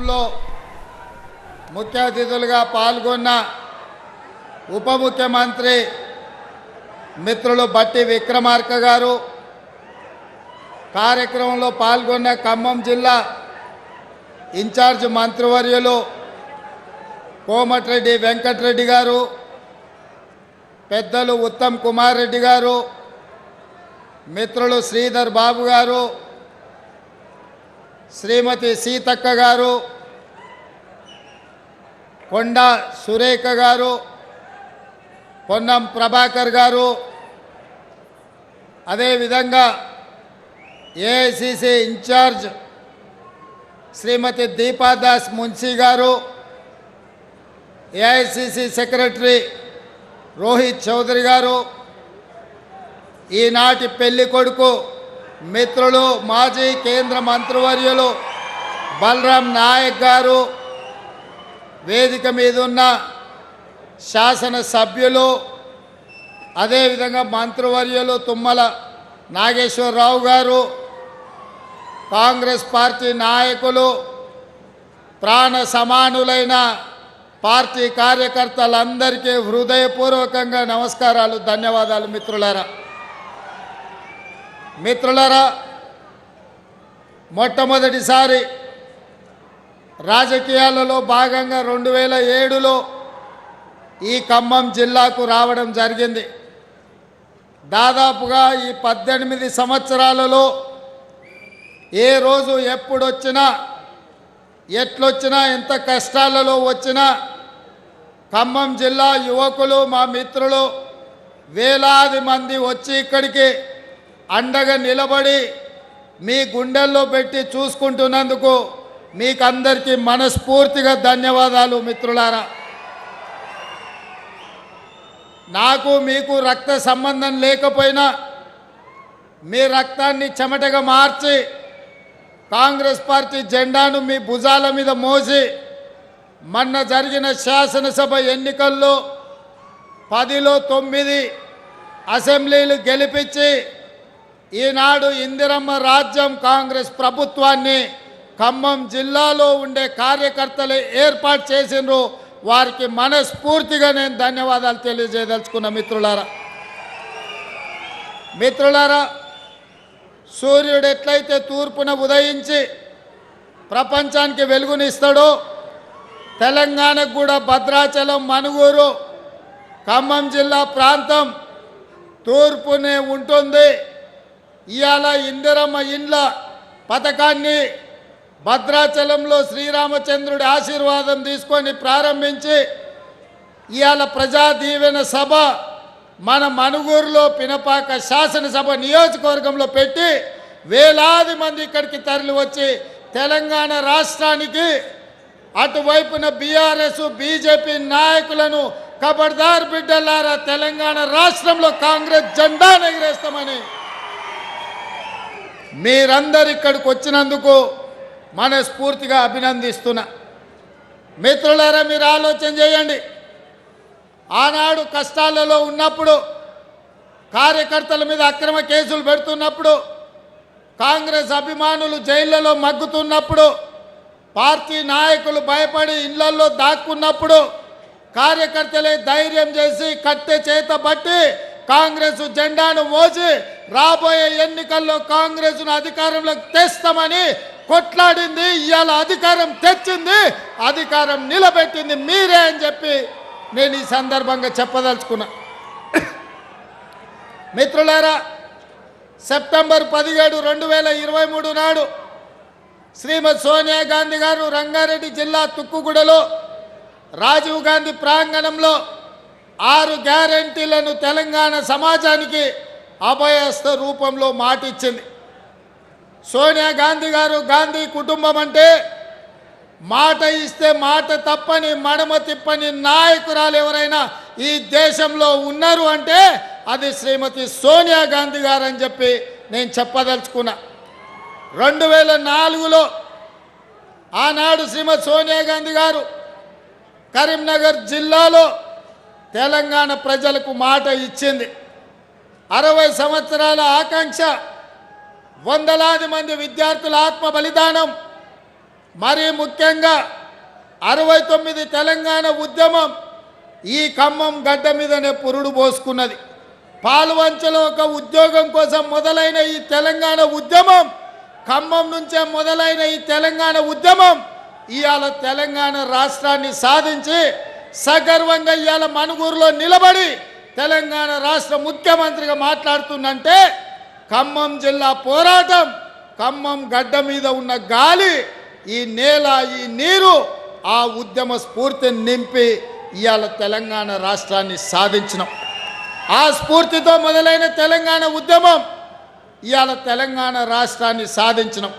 కార్యక్రమంలో ముఖ్య అతిథులుగా పాల్గొన్న ఉప ముఖ్యమంత్రి మిత్రులు బట్టి విక్రమార్క గారు. కార్యక్రమంలో పాల్గొన్న ఖమ్మం జిల్లా ఇన్ఛార్జ్ మంత్రివర్యులు కోమటిరెడ్డి వెంకటరెడ్డి గారు పెద్దలు ఉత్తమ్ కుమార్ రెడ్డి గారు మిత్రులు శ్రీధర్ బాబు గారు శ్రీమతి సీతక్క గారు కొండ సురేఖ గారు పొన్నం ప్రభాకర్ గారు అదేవిధంగా ఏఐసిసి ఇన్ఛార్జ్ శ్రీమతి దీపాదాస్ మున్సీ గారు ఏఐసిసి సెక్రటరీ రోహిత్ చౌదరి గారు ఈనాటి పెళ్ళి కొడుకు మిత్రులు మాజీ కేంద్ర మంత్రివర్యులు బలరాం నాయక్ గారు వేదిక మీద ఉన్న శాసన సభ్యులు అదేవిధంగా మంత్రివర్యులు తుమ్మల నాగేశ్వరరావు గారు కాంగ్రెస్ పార్టీ నాయకులు ప్రాణ సమానులైన పార్టీ కార్యకర్తలందరికీ హృదయపూర్వకంగా నమస్కారాలు ధన్యవాదాలు మిత్రులారా. మిత్రులరా మొట్టమొదటిసారి రాజకీయాలలో భాగంగా రెండు వేల ఏడులో ఈ ఖమ్మం జిల్లాకు రావడం జరిగింది. దాదాపుగా ఈ పద్దెనిమిది సంవత్సరాలలో ఏ రోజు ఎప్పుడొచ్చినా ఎట్లొచ్చినా ఎంత కష్టాలలో వచ్చినా ఖమ్మం జిల్లా యువకులు మా మిత్రులు వేలాది మంది వచ్చి ఇక్కడికి అండగా నిలబడి మీ గుండెల్లో పెట్టి చూసుకుంటున్నందుకు మీకందరికీ మనస్ఫూర్తిగా ధన్యవాదాలు మిత్రులారా. నాకు మీకు రక్త సంబంధం లేకపోయినా మీ రక్తాన్ని చెమటగా మార్చి కాంగ్రెస్ పార్టీ జెండాను మీ భుజాల మీద మోసి మొన్న జరిగిన శాసనసభ ఎన్నికల్లో పదిలో తొమ్మిది అసెంబ్లీలు గెలిపించి ఈనాడు ఇందిరమ్మ రాజ్యం కాంగ్రెస్ ప్రభుత్వాన్ని ఖమ్మం జిల్లాలో ఉండే కార్యకర్తలు ఏర్పాటు చేసిండ్రు. వారికి మనస్ఫూర్తిగా నేను ధన్యవాదాలు తెలియజేయదలుచుకున్న మిత్రులారా. మిత్రులారా సూర్యుడు ఎట్లయితే తూర్పున ఉదయించి ప్రపంచానికి వెలుగునిస్తాడో తెలంగాణకు కూడా భద్రాచలం మనుగూరు ఖమ్మం జిల్లా ప్రాంతం తూర్పునే ఉంటుంది. ఇవాళ ఇందిరమ్మ ఇండ్ల పథకాన్ని భద్రాచలంలో శ్రీరామచంద్రుడి ఆశీర్వాదం తీసుకొని ప్రారంభించి ఇవాళ ప్రజా దీవెన సభ మన మనుగూరులో పినపాక శాసనసభ నియోజకవర్గంలో పెట్టి వేలాది మంది ఇక్కడికి తరలి వచ్చి తెలంగాణ రాష్ట్రానికి అటువైపున బీఆర్ఎస్ బీజేపీ నాయకులను కబర్దార్ బిడ్డలారా తెలంగాణ రాష్ట్రంలో కాంగ్రెస్ జెండా ఎగిరేస్తామని మీరందరు ఇక్కడికి వచ్చినందుకు మనస్ఫూర్తిగా అభినందిస్తున్నా. మిత్రులారా మీరు ఆలోచన చేయండి. ఆనాడు కష్టాలలో ఉన్నప్పుడు కార్యకర్తల మీద అక్రమ కేసులు పెడుతున్నప్పుడు కాంగ్రెస్ అభిమానులు జైళ్ళలో మగ్గుతున్నప్పుడు పార్టీ నాయకులు భయపడి ఇళ్ళలో దాక్కున్నప్పుడు కార్యకర్తలే ధైర్యం చేసి కట్టె చేత బట్టి కాంగ్రెస్ జెండాను మోసి రాబోయే ఎన్నికల్లో కాంగ్రెస్ను అధికారంలోకి తెస్తామని కొట్లాడింది ఇవాళ అధికారం తెచ్చింది అధికారం నిలబెట్టింది మీరే అని చెప్పి నేను ఈ సందర్భంగా చెప్పదలుచుకున్నా. మిత్రులారా సెప్టెంబర్ పదిహేడు రెండు వేల ఇరవై మూడు నాడు శ్రీమతి సోనియా గాంధీ గారు రంగారెడ్డి జిల్లా తుక్కుగూడలో రాజీవ్ గాంధీ ప్రాంగణంలో ఆరు గ్యారంటీలను తెలంగాణ సమాజానికి అభయస్థ రూపంలో మాటిచ్చింది. సోనియా గాంధీ గారు గాంధీ కుటుంబం అంటే మాట ఇస్తే మాట తప్పని మడమ తిప్పని నాయకురాలు ఎవరైనా ఈ దేశంలో ఉన్నారు అంటే అది శ్రీమతి సోనియా గాంధీ గారు అని చెప్పి నేను చెప్పదలుచుకున్నా. రెండు వేల నాలుగులో ఆనాడు శ్రీమతి సోనియా గాంధీ గారు కరీంనగర్ జిల్లాలో తెలంగాణ ప్రజలకు మాట ఇచ్చింది. అరవై సంవత్సరాల ఆకాంక్ష వందలాది మంది విద్యార్థుల ఆత్మ బలిదానం మరీ ముఖ్యంగా అరవై తొమ్మిది తెలంగాణ ఉద్యమం ఈ ఖమ్మం గడ్డ మీదనే పురుడు పోసుకున్నది. పాల్వంచలో ఒక ఉద్యోగం కోసం మొదలైన ఈ తెలంగాణ ఉద్యమం ఖమ్మం నుంచే మొదలైన ఈ తెలంగాణ ఉద్యమం ఇవాళ తెలంగాణ రాష్ట్రాన్ని సాధించి సగర్వంగా ఇవాళ మనుగూరులో నిలబడి తెలంగాణ రాష్ట్ర ముఖ్యమంత్రిగా మాట్లాడుతుందంటే ఖమ్మం జిల్లా పోరాటం. ఖమ్మం గడ్డ మీద ఉన్న గాలి ఈ నేల ఈ నీరు ఆ ఉద్యమ స్ఫూర్తిని నింపి ఇవాళ తెలంగాణ రాష్ట్రాన్ని సాధించినాం. ఆ స్ఫూర్తితో మొదలైన తెలంగాణ ఉద్యమం ఇవాళ తెలంగాణ రాష్ట్రాన్ని సాధించినాం.